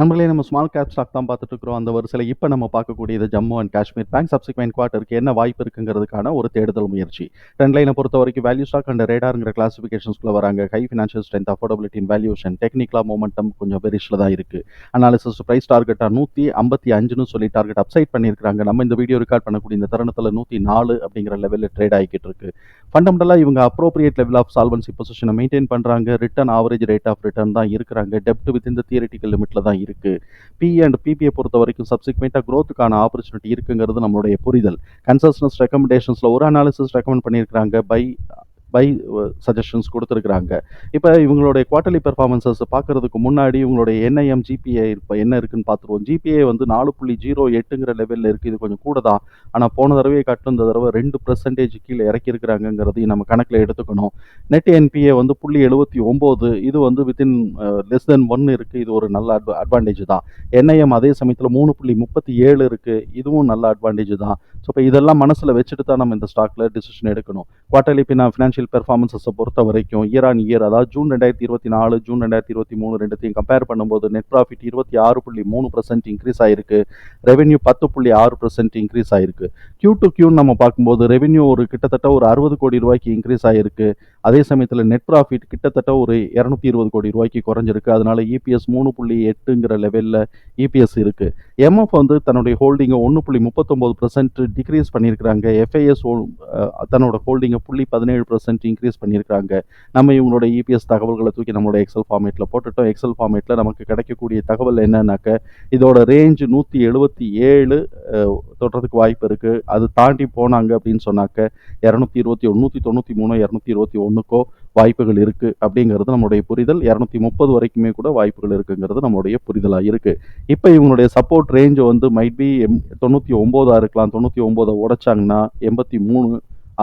நம்மளே நம்ம small cap stock தான் பார்த்துட்டு இருக்கிறோம் அந்த வரிசையில் இப்போ நம்ம பார்க்கக்கூடியது Jammu and Kashmir bank subsequent குவார்ட்டருக்கு என்ன வாய்ப்பு இருக்குங்கிறதுக்கான ஒரு தேடுதல் முயற்சி. ட்ரெண்ட் லைனை பொறுத்த வரைக்கும் வேல்யூ ஸ்டாக் அண்ட் ரேடாருங்கிற கிளாசிஃபிகேஷன்ஸ்குள்ள வராங்க. High financial strength affordability valuation டெக்னிக்கலா மூமெண்டம் கொஞ்சம் பெரிஷில் தான் இருக்குது அனாலிசிஸ் ப்ரைஸ் டார்கெட்டாக நூற்றி ஐம்பத்தி அஞ்சுன்னு சொல்லி டார்கெட் அப்சைட் பண்ணியிருக்காங்க நம்ம இந்த வீடியோ ரெக்கார்ட் பண்ணக்கூடிய இந்த தருணத்தில் நூற்றி நாலு அப்படிங்கிற லெவலில் ட்ரேட் ஆகிக்கிட்டு இருக்கு. ஃபண்டமெண்டலாக இவங்க அப்ரோப்ரியேட் லெவல் ஆஃப் சால்வன்சி பொசிஷனை மெயின்டைன் பண்ணுறாங்க return average rate of return தான் இருக்கிறாங்க. டெப்ட் வித் இந்த தியரிட்டிக்கல் லிமிட்டில் தான் இருக்குது பி அண்ட் பிபியை பொறுத்த வரைக்கும் சப்சிக்வெண்ட்டாக க்ரோத்துக்கான ஆப்பர்ச்சுனிட்டி இருக்குங்கிறது நம்மளுடைய புரிதல். கன்சல்டன்ஸ் ரெக்கமெண்டேஷன்ஸில் ஒரு அனாலிசிஸ் ரெக்கமெண்ட் பண்ணியிருக்கிறாங்க பை பை சஜஷன்ஸ் uh, கொடுத்துருக்குறாங்க. இப்போ இவங்களுடைய குவார்டர்லி பெர்ஃபார்மன்சஸ் பார்க்கறதுக்கு முன்னாடி இவங்களுடைய என்ஐஎம் ஜிபிஏ இப்போ என்ன இருக்குன்னு பார்த்துருவோம். ஜிபிஏ வந்து நாலு புள்ளி ஜீரோ எட்டுங்கிற லெவலில் இருக்குது இது கொஞ்சம் கூட தான். ஆனால் போன தடவையை காட்டும் இந்த தடவை ரெண்டு பர்சன்டேஜ் கீழே இறக்கியிருக்கிறாங்கிறதையும் நம்ம கணக்கில் எடுத்துக்கணும். நெட் என்பிஏ வந்து புள்ளி எழுபத்தி ஒம்பது. இது வந்து வித்தின் லெஸ் தென் ஒன் இருக்குது இது ஒரு நல்ல அட்வா அட்வான்டேஜ் தான். என்ஐஎம் அதே சமயத்தில் மூணு புள்ளி முப்பத்தி ஏழு இருக்குது இதுவும் நல்ல அட்வான்டேஜ் தான். ஸோ இப்போ இதெல்லாம் மனசில் வச்சுட்டு தான் நம்ம இந்த ஸ்டாக்கில் டிசிஷன் எடுக்கணும். குவார்டர்லி பின்னா ஃபினான்ஷியல் பெர்ஃபார்மன்ஸஸை பொறுத்த வரைக்கும் இயர் ஆன் இயர் அதாவது ஜூன் ரெண்டாயிரத்தி இருபத்தி நாலு ஜூன் ரெண்டாயிரத்தி இருபத்தி மூணு ரெண்டுத்தையும் கம்பேர் பண்ணும்போது நெட் ப்ராஃபிட் இருபத்தி ஆறு புள்ளி மூணு பர்சன்ட் இன்க்ரீஸ் ஆயிருக்கு. ரெவென்யூ பத்து புள்ளி ஆறு பர்சன்ட் இன்க்ரீஸ் ஆயிருக்கு. கியூ டு கியூன்னு நம்ம பார்க்கும்போது ரெவென்யூ ஒரு கிட்டத்தட்ட ஒரு அறுபது கோடி ரூபாய்க்கு இன்க்ரீஸ் ஆயிருக்கு. அதே சமயத்தில் நெட் ப்ராஃபிட் கிட்டத்தட்ட ஒரு இரநூத்தி இருபது கோடி ரூபாய்க்கு குறைஞ்சிருக்கு. அதனால இபிஎஸ் மூணு புள்ளி எட்டுங்கிற லெவலில் இபிஎஸ் இருக்குது எம்எஃப் வந்து தன்னுடைய ஹோல்டிங்கை ஒன்று புள்ளி முப்பத்தொம்போது பர்சன்ட் டிக்ரீஸ் பண்ணியிருக்கிறாங்க. எஃப்ஐஎஸ் தன்னோட ஹோல்டிங்கை புள்ளி பதினேழு பர்சன்ட் இன்க்ரீஸ் பண்ணியிருக்காங்க நம்ம இவங்களோட இபிஎஸ் தகவல்களை தூக்கி நம்மளோட எக்ஸல் ஃபார்மேட்டில் போட்டுட்டோம். எக்ஸல் ஃபார்மேட்டில் நமக்கு கிடைக்கக்கூடிய தகவல் என்னன்னாக்க இதோட ரேஞ்ச் நூற்றி எழுபத்தி ஏழு தொடுறதுக்கு வாய்ப்பு இருக்குது அது தாண்டி போனாங்க அப்படின்னு சொன்னாக்க இரநூத்தி இருபத்தி ஒன்று நூற்றி தொண்ணூற்றி மூணு இரநூத்தி இருபத்தி ஒன்று ஒன்றுக்கோ வாய்ப்புகள் இருக்குது அப்படிங்கிறது நம்மளுடைய புரிதல். இரநூத்தி முப்பது வரைக்குமே கூட வாய்ப்புகள் இருக்குங்கிறது நம்மளுடைய புரிதலாக இருக்குது இப்போ இவங்களுடைய சப்போர்ட் ரேஞ்ச் வந்து மைட் பி எம் தொண்ணூற்றி ஒம்போதாக இருக்கலாம். தொண்ணூற்றி ஒம்போதை உடைச்சாங்கன்னா எண்பத்தி மூணு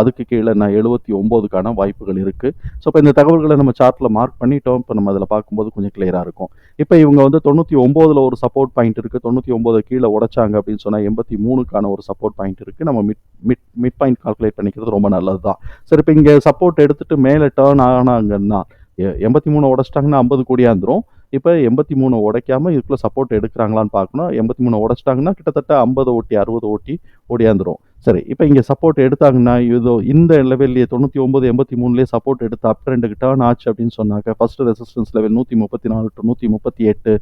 அதுக்கு கீழே நான் எழுபத்தி ஒம்போதுக்கான வாய்ப்புகள் இருக்குது ஸோ இப்போ இந்த தகவல்களை நம்ம சார்ட்டில் மார்க் பண்ணிட்டோம். இப்போ நம்ம அதில் பார்க்கும்போது கொஞ்சம் கிளியராக இருக்கும். இப்போ இவங்க வந்து தொண்ணூற்றி ஒம்போதில் ஒரு சப்போர்ட் பாயிண்ட் இருக்குது தொண்ணூற்றி ஒம்போது கீழே உடைச்சாங்க அப்படின்னு சொன்னால் எண்பத்தி மூணுக்கான ஒரு சப்போர்ட் பாயிண்ட் இருக்குது நம்ம mid mid mid point calculate பண்ணிக்கிறது ரொம்ப நல்லது தான் சரி இப்போ இங்கே சப்போர்ட் எடுத்துகிட்டு மேலே டேர்ன் ஆனாங்கன்னா எண்பத்தி மூணு உடச்சிட்டாங்கன்னா ஐம்பது கோடியாந்துரும் இப்போ எண்பத்தி மூணு உடைக்காமல் இதுக்குள்ளே சப்போர்ட் எடுக்கிறாங்களான்னு பார்க்கணும். எண்பத்தி மூணு உடச்சிட்டாங்கன்னா கிட்டத்தட்ட ஐம்பது ஓட்டி அறுபது ஓட்டி ஓடியாந்துரும் சரி இப்போ இங்கே சப்போர்ட் எடுத்தாங்கன்னா இதோ இந்த லெவல்லையே தொண்ணூற்றி ஒம்பது எண்பத்தி மூணுலேயே சப்போர்ட் எடுத்து அப் ட்ரெண்டுக்கு டேர்ன் ஆச்சு அப்படின்னு சொன்னாக்க ஃபர்ஸ்ட் ரெசிஸ்டன்ஸ் லெவல் நூற்றி முப்பத்தி நாலு டு நூற்றி முப்பத்தி எட்டு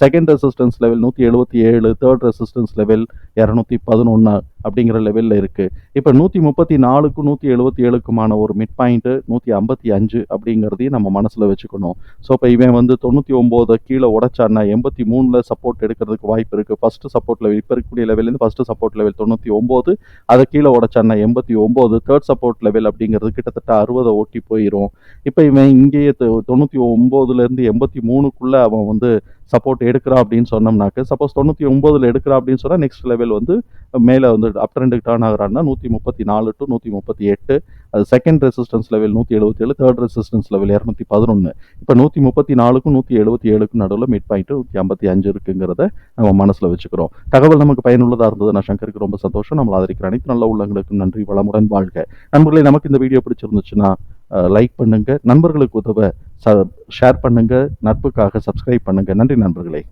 செகண்ட் ரெசிஸ்டன்ஸ் லெவல் நூற்றி எழுபத்தி ஏழு தேர்ட் ரெசிஸ்டன்ஸ் லெவல் இரநூத்தி பதினொன்று அப்படிங்கிற லெவலில் இருக்குது இப்போ நூற்றி முப்பத்தி நாலுக்கும் நூற்றி எழுபத்தி ஏழுக்குமான ஒரு மிட் பாயிண்ட்டு நூற்றி ஐம்பத்தி அஞ்சு அப்படிங்கிறதையும் நம்ம மனசில் வச்சுக்கணும். ஸோ இப்போ இவன் வந்து தொண்ணூற்றி ஒம்போதை கீழே உடச்சான்னா எண்பத்தி மூணில் சப்போர்ட் எடுக்கிறதுக்கு வாய்ப்பு இருக்குது ஃபஸ்ட்டு சப்போர்ட் லெவல் இப்போ இருக்கக்கூடிய லெவல்லேருந்து ஃபஸ்ட்டு சப்போர்ட் லெவல் தொண்ணூற்றி ஒம்பது அதை கீழே உடச்சான்னா எண்பத்தி ஒம்பது தேர்ட் சப்போர்ட் லெவல் அப்படிங்கிறது கிட்டத்தட்ட அறுபதை ஓட்டி போயிடும் இப்போ இவன் இங்கேயே தொண்ணூற்றி ஒம்போதுலேருந்து எண்பத்தி மூணுக்குள்ளே அவன் வந்து சப்போர்ட் எடுக்கிறா அப்படின்னு சொன்னோம்னாக்க சப்போஸ் தொண்ணூற்றி ஒம்போதில் எடுக்கிறா அப்படின்னு சொன்னால் நெக்ஸ்ட் லெவல் வந்து மேலே வந்து அப் ட்ரெண்டுக்கு டர்ன் ஆகிறான்னா நூற்றி முப்பத்தி நாலு டு நூற்றி முப்பத்தி எட்டு. அது செகண்ட் ரெசிஸ்டன்ஸ் லெவல் நூற்றி எழுபத்தி ஏழு தேர்ட் ரெசிஸ்டன்ஸ் லெவல் இரநூத்தி பதினொன்று இப்போ நூற்றி முப்பத்தி நாலுக்கும் நூற்றி எழுபத்தி ஏழுக்கும் நடுவில் மிட் பாயிண்ட் நூற்றி ஐம்பத்தி அஞ்சு இருக்குங்கிறத நம்ம மனசில் வச்சுக்கிறோம். தகவல் நமக்கு பயனுள்ளதாக இருந்தது. நான் சங்கருக்கு ரொம்ப சந்தோஷம். நம்மளை ஆதரிக்கிற அனைத்து நல்ல உள்ளங்களுக்கும் நன்றி வளமுடன் வாழ்க. நண்பர்களே நமக்கு இந்த வீடியோ பிடிச்சிருந்துச்சுன்னா லைக் பண்ணுங்கள் நண்பர்களுக்கு உதவ ஷேர் பண்ணுங்கள் நட்புக்காக சப்ஸ்கிரைப் பண்ணுங்கள் நன்றி நண்பர்களே.